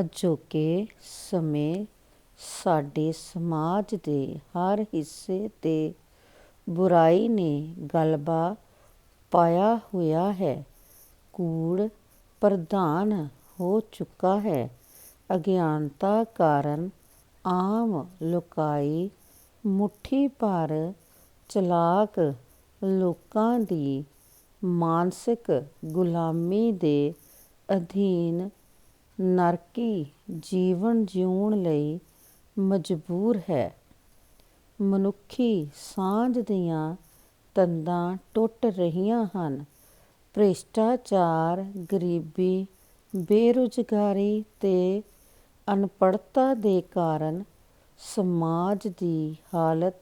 ਅਜੋਕੇ ਸਮੇਂ ਸਾਡੇ ਸਮਾਜ ਦੇ ਹਰ ਹਿੱਸੇ 'ਤੇ ਬੁਰਾਈ ਨੇ ਗਲਬਾ ਪਾਇਆ ਹੋਇਆ ਹੈ। ਕੂੜ ਪ੍ਰਧਾਨ ਹੋ ਚੁੱਕਾ ਹੈ। ਅਗਿਆਨਤਾ ਕਾਰਨ ਆਮ ਲੋਕਾਈ ਮੁੱਠੀ ਭਰ ਚਲਾਕ ਲੋਕਾਂ ਦੀ ਮਾਨਸਿਕ ਗੁਲਾਮੀ ਦੇ ਅਧੀਨ ਨਰਕੀ ਜੀਵਨ ਜਿਊਣ ਲਈ ਮਜਬੂਰ ਹੈ। ਮਨੁੱਖੀ ਸਾਂਝ ਦੀਆਂ ਤੰਦਾਂ ਟੁੱਟ ਰਹੀਆਂ ਹਨ। ਭ੍ਰਿਸ਼ਟਾਚਾਰ, ਗਰੀਬੀ, ਬੇਰੁਜ਼ਗਾਰੀ ਤੇ ਅਨਪੜ੍ਹਤਾ ਦੇ ਕਾਰਨ ਸਮਾਜ ਦੀ ਹਾਲਤ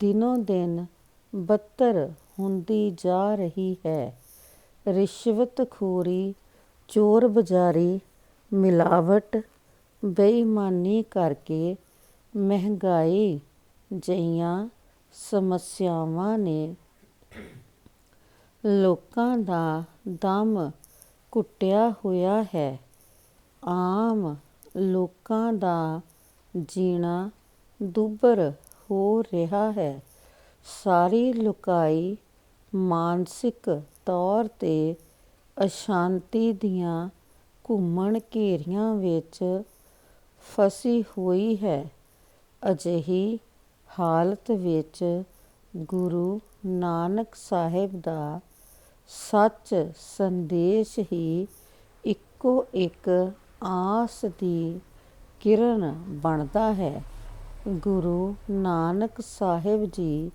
ਦਿਨੋਂ-ਦਿਨ ਬਦਤਰ ਹੁੰਦੀ ਜਾ ਰਹੀ ਹੈ। ਰਿਸ਼ਵਤਖੋਰੀ, ਚੋਰ-ਬਜ਼ਾਰੀ, ਮਿਲਾਵਟ, ਬੇਈਮਾਨੀ ਕਰਕੇ ਮਹਿੰਗਾਈ ਜਿਹੀਆਂ ਸਮੱਸਿਆਵਾਂ ਨੇ ਲੋਕਾਂ ਦਾ ਦਮ ਘੁੱਟਿਆ ਹੋਇਆ ਹੈ। ਆਮ ਲੋਕਾਂ ਦਾ ਜੀਣਾ ਦੁੱਭਰ ਹੋ ਰਿਹਾ ਹੈ। ਸਾਰੀ ਲੁਕਾਈ ਮਾਨਸਿਕ ਤੌਰ 'ਤੇ ਅਸ਼ਾਂਤੀ ਦੀਆਂ ਘੁੰਮਣ-ਘੇਰੀਆਂ ਵਿੱਚ ਫਸੀ ਹੋਈ ਹੈ। ਅਜਿਹੀ ਹਾਲਤ ਵਿੱਚ ਗੁਰੂ ਨਾਨਕ ਸਾਹਿਬ ਦਾ ਸੱਚ ਸੰਦੇਸ਼ ਹੀ ਇੱਕੋ ਇੱਕ ਆਸ ਦੀ ਕਿਰਨ ਬਣਦਾ ਹੈ। ਗੁਰੂ ਨਾਨਕ ਸਾਹਿਬ ਜੀ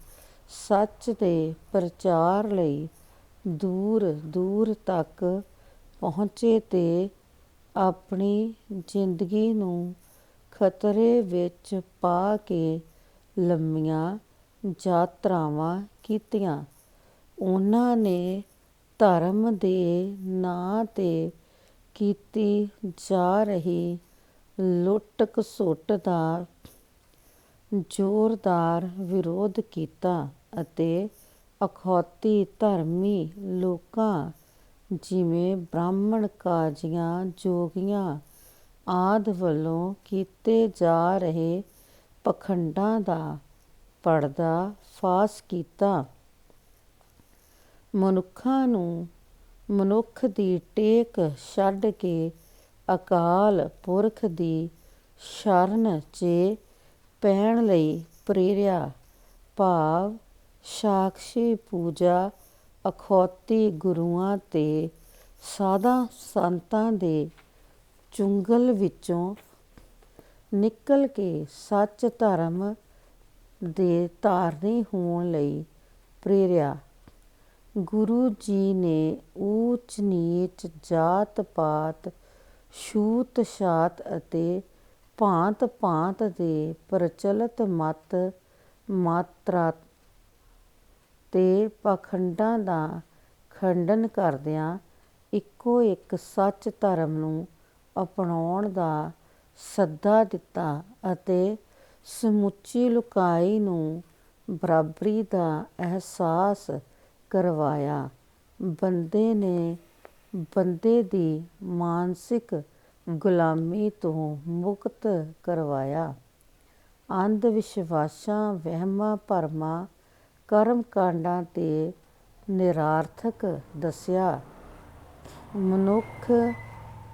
ਸੱਚ ਦੇ ਪ੍ਰਚਾਰ ਲਈ ਦੂਰ-ਦੂਰ ਤੱਕ ਪਹੁੰਚੇ ਤੇ ਆਪਣੀ ਜ਼ਿੰਦਗੀ ਨੂੰ ਖ਼ਤਰੇ ਵਿੱਚ ਪਾ ਕੇ ਲੰਮੀਆਂ ਯਾਤਰਾਵਾਂ ਕੀਤੀਆਂ। ਉਨ੍ਹਾਂ ਨੇ ਧਰਮ ਦੇ ਨਾਂ 'ਤੇ ਕੀਤੀ ਜਾ ਰਹੀ ਲੁੱਟ-ਖਸੁੱਟ ਦਾ ਜ਼ੋਰਦਾਰ ਵਿਰੋਧ ਕੀਤਾ ਅਤੇ ਅਖੌਤੀ ਧਰਮੀ ਲੋਕਾਂ ਜਿਵੇਂ ਬ੍ਰਾਹਮਣ, ਕਾਜ਼ੀਆਂ, ਜੋਗੀਆਂ ਆਦਿ ਵੱਲੋਂ ਕੀਤੇ ਜਾ ਰਹੇ ਪਖੰਡਾਂ ਦਾ ਪਰਦਾ-ਫਾਸ਼ ਕੀਤਾ। ਮਨੁੱਖਾਂ ਨੂੰ ਮਨੁੱਖ ਦੀ ਟੇਕ ਛੱਡ ਕੇ ਅਕਾਲ ਪੁਰਖ ਦੀ ਸ਼ਰਨ 'ਚ ਪੈਣ ਲਈ ਪ੍ਰੇਰਿਆ। ਭਾਵ ਸਾਖਸ਼ੀ ਪੂਜਾ, ਅਖੌਤੀ ਗੁਰੂਆਂ ਤੇ ਸਾਧਾਂ-ਸੰਤਾਂ ਦੇ ਚੁੰਗਲ ਵਿੱਚੋਂ ਨਿਕਲ ਕੇ ਸੱਚ ਧਰਮ ਦੇ ਧਾਰਨੀ ਹੋਣ ਲਈ ਪ੍ਰੇਰਿਆ। ਗੁਰੂ ਜੀ ਨੇ ਊਚ-ਨੀਚ, ਜਾਤ-ਪਾਤ, ਛੂਤ-ਛਾਤ ਅਤੇ ਭਾਂਤ-ਭਾਂਤ ਦੇ ਪ੍ਰਚਲਿਤ ਮਤ-ਮਾਤਰਾ ਅਤੇ ਪਾਖੰਡਾਂ ਦਾ ਖੰਡਨ ਕਰਦਿਆਂ ਇੱਕੋ ਇੱਕ ਸੱਚ ਧਰਮ ਨੂੰ ਅਪਣਾਉਣ ਦਾ ਸੱਦਾ ਦਿੱਤਾ ਅਤੇ ਸਮੁੱਚੀ ਲੋਕਾਈ ਨੂੰ ਬਰਾਬਰੀ ਦਾ ਅਹਿਸਾਸ ਕਰਵਾਇਆ। ਬੰਦੇ ਨੇ ਬੰਦੇ ਦੀ ਮਾਨਸਿਕ ਗੁਲਾਮੀ ਤੋਂ ਮੁਕਤ ਕਰਵਾਇਆ। ਅੰਧ-ਵਿਸ਼ਵਾਸਾਂ, ਵਹਿਮਾਂ ਭਰਮਾਂ ਕਰਮ-ਕਾਂਡਾਂ ਤੇ ਨਿਰਾਰਥਕ ਦੱਸਿਆ। ਮਨੁੱਖ,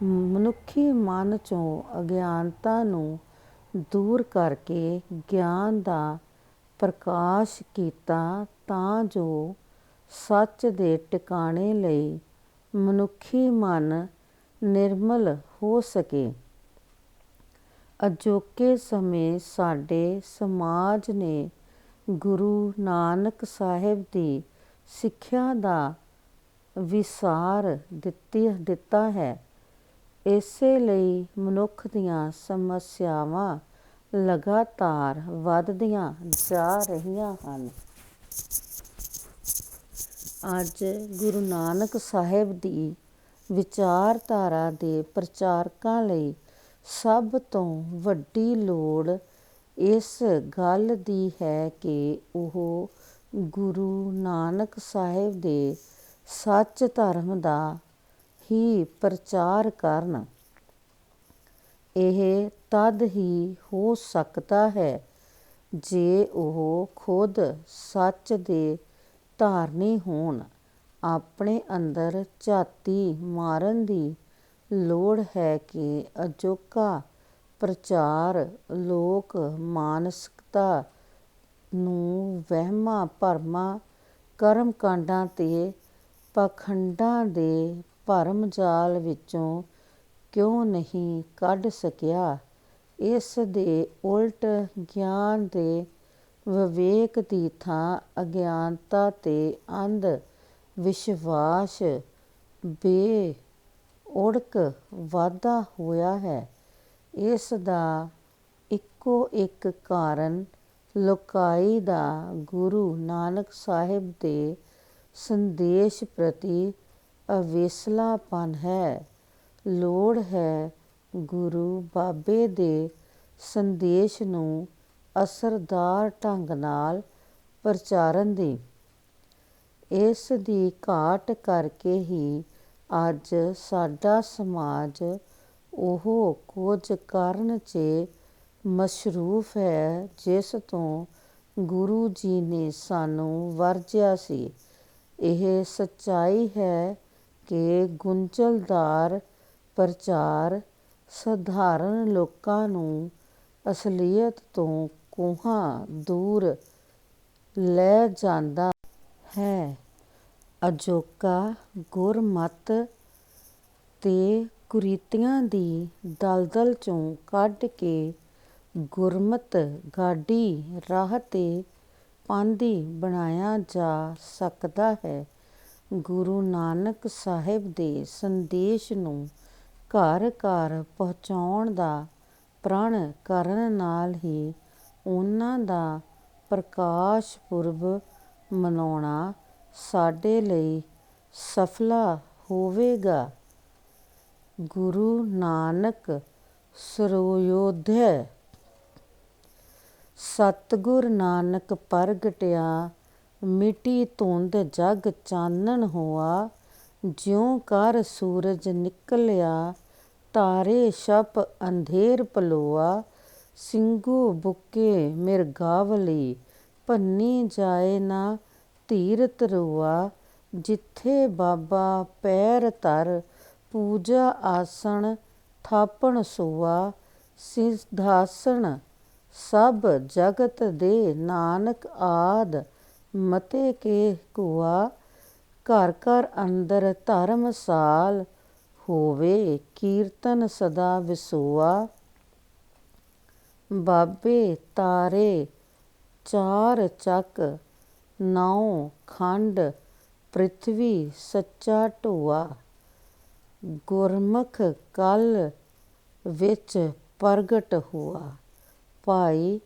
ਮਨੁੱਖੀ ਮਨ 'ਚੋਂ ਅਗਿਆਨਤਾ ਨੂੰ ਦੂਰ ਕਰਕੇ ਗਿਆਨ ਦਾ ਪ੍ਰਕਾਸ਼ ਕੀਤਾ ਤਾਂ ਜੋ ਸੱਚ ਦੇ ਟਿਕਾਣੇ ਲਈ ਮਨੁੱਖੀ ਮਨ ਨਿਰਮਲ ਹੋ ਸਕੇ। ਅਜੋਕੇ ਸਮੇਂ ਸਾਡੇ ਸਮਾਜ ਨੇ ਗੁਰੂ ਨਾਨਕ ਸਾਹਿਬ ਦੀ ਸਿੱਖਿਆ ਦਾ ਵਿਸਾਰ ਦਿੱਤੀ, ਦਿੱਤਾ ਹੈ। ਇਸੇ ਲਈ ਮਨੁੱਖ ਦੀਆਂ ਸਮੱਸਿਆਵਾਂ ਲਗਾਤਾਰ ਵੱਧਦੀਆਂ ਜਾ ਰਹੀਆਂ ਹਨ। ਅੱਜ ਗੁਰੂ ਨਾਨਕ ਸਾਹਿਬ ਦੀ ਵਿਚਾਰਧਾਰਾ ਦੇ ਪ੍ਰਚਾਰਕਾਂ ਲਈ ਸਭ ਤੋਂ ਵੱਡੀ ਲੋੜ ਇਸ ਗੱਲ ਦੀ ਹੈ ਕਿ ਉਹ ਗੁਰੂ ਨਾਨਕ ਸਾਹਿਬ ਦੇ ਸੱਚ ਧਰਮ ਦਾ ਹੀ ਪ੍ਰਚਾਰ ਕਰਨ। ਇਹ ਤਦ ਹੀ ਹੋ ਸਕਦਾ ਹੈ ਜੇ ਉਹ ਖੁਦ ਸੱਚ ਦੇ ਧਾਰਨੀ ਹੋਣ। ਆਪਣੇ ਅੰਦਰ ਝਾਤੀ ਮਾਰਨ ਦੀ ਲੋੜ ਹੈ ਕਿ ਅਜੋਕਾ ਪ੍ਰਚਾਰ, ਲੋਕ ਮਾਨਸਿਕਤਾ ਨੂੰ ਵਹਿਮਾਂ ਭਰਮਾਂ ਕਰਮ ਕਾਂਡਾਂ ਤੇ ਪਾਖੰਡਾਂ ਦੇ ਭਰਮ-ਜਾਲ ਵਿੱਚੋਂ ਕਿਉਂ ਨਹੀਂ ਕੱਢ ਸਕਿਆ। ਇਸ ਦੇ ਉਲਟ ਗਿਆਨ ਦੇ ਵਿਵੇਕ ਦੀ ਥਾਂ ਅਗਿਆਨਤਾ ਤੇ ਅੰਧ ਵਿਸ਼ਵਾਸ ਬੇ ਉੜਕ ਵਾਧਾ ਹੋਇਆ ਹੈ। ਇਸ ਦਾ ਇੱਕੋ ਇੱਕ ਕਾਰਨ ਲੋਕਾਈ ਦਾ ਗੁਰੂ ਨਾਨਕ ਸਾਹਿਬ ਦੇ ਸੰਦੇਸ਼ ਪ੍ਰਤੀ ਅਵੇਸਲਾਪਨ ਹੈ। ਲੋੜ ਹੈ ਗੁਰੂ ਬਾਬੇ ਦੇ ਸੰਦੇਸ਼ ਨੂੰ ਅਸਰਦਾਰ ਢੰਗ ਨਾਲ ਪ੍ਰਚਾਰਨ ਦੀ। ਇਸ ਦੀ ਘਾਟ ਕਰਕੇ ਹੀ ਅੱਜ ਸਾਡਾ ਸਮਾਜ ਉਹ ਕੁਝ ਕਰਨ 'ਚ ਮਸ਼ਰੂਫ ਹੈ, ਜਿਸ ਤੋਂ ਗੁਰੂ ਜੀ ਨੇ ਸਾਨੂੰ ਵਰਜਿਆ ਸੀ। ਇਹ ਸੱਚਾਈ ਹੈ ਕਿ ਗੁੰਝਲਦਾਰ ਪ੍ਰਚਾਰ ਸਧਾਰਨ ਲੋਕਾਂ ਨੂੰ ਅਸਲੀਅਤ ਤੋਂ ਕੋਹਾਂ ਦੂਰ ਲੈ ਜਾਂਦਾ ਹੈ। ਅਜੋਕਾ ਗੁਰਮਤਿ ਤੇ ਕੁਰੀਤੀਆਂ ਦੀ ਦਲਦਲ 'ਚੋਂ ਕੱਢ ਕੇ ਗੁਰਮਤਿ ਗਾਡੀ ਰਾਹ ਤੇ ਪਾਂਧੀ ਬਣਾਇਆ ਜਾ ਸਕਦਾ ਹੈ। ਗੁਰੂ ਨਾਨਕ ਸਾਹਿਬ ਦੇ ਸੰਦੇਸ਼ ਨੂੰ ਘਰ-ਘਰ ਪਹੁੰਚਾਉਣ ਦਾ ਪ੍ਰਣ ਕਰਨ ਨਾਲ ਹੀ ਉਹਨਾਂ ਦਾ ਪ੍ਰਕਾਸ਼ ਪੁਰਬ ਮਨਾਉਣਾ ਸਾਡੇ ਲਈ ਸਫਲਾ ਹੋਵੇਗਾ। ਗੁਰੂ ਨਾਨਕ ਸਰਵੋਦਯ ਸਤਿਗੁਰ ਨਾਨਕ ਪਰਗਟਿਆ ਮਿਟੀ ਧੁੰਦ ਜਗ ਚਾਨਣ ਹੋਆ। ਜਿਉਂ ਕਰ ਸੂਰਜ ਨਿਕਲਿਆ ਤਾਰੇ ਛਪ ਅੰਧੇਰ ਪਲੋਆ। ਸਿੰਘੂ ਬੁਕੇ ਮਿਰਗਾਵਲੀ ਭੰਨੀ ਜਾਏ ਨਾ ਧੀਰ ਧਰੋਆ। ਜਿੱਥੇ ਬਾਬਾ ਪੈਰ ਧਰ ਪੂਜਾ ਆਸਣ ਥਾਪਣ ਸੋਆ। ਸਿਧਾਸਣ ਸਭ ਜਗਤ ਦੇ ਨਾਨਕ ਆਦਿ ਮਤੇ ਕੇ ਕੋਆ। ਘਰ ਘਰ ਅੰਦਰ ਧਰਮਸਾਲ ਹੋਵੇ ਕੀਰਤਨ ਸਦਾ ਵਿਸੋਆ। ਬਾਬੇ ਤਾਰੇ ਚਾਰ ਚੱਕ ਨੌ ਖੰਡ, ਪ੍ਰਿਥਵੀ ਸੱਚਾ ਢੋਆ। ਗੁਰਮੁਖ ਕਲ ਵਿੱਚ ਪ੍ਰਗਟ ਹੋਆ। ਭਾਈ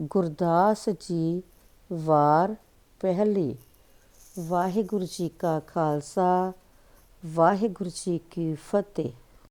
ਗੁਰਦਾਸ ਜੀ ਵਾਰ ਪਹਿਲੀ। ਵਾਹਿਗੁਰੂ ਜੀ ਕਾ ਖਾਲਸਾ, ਵਾਹਿਗੁਰੂ ਜੀ ਕੀ ਫਤਿਹ।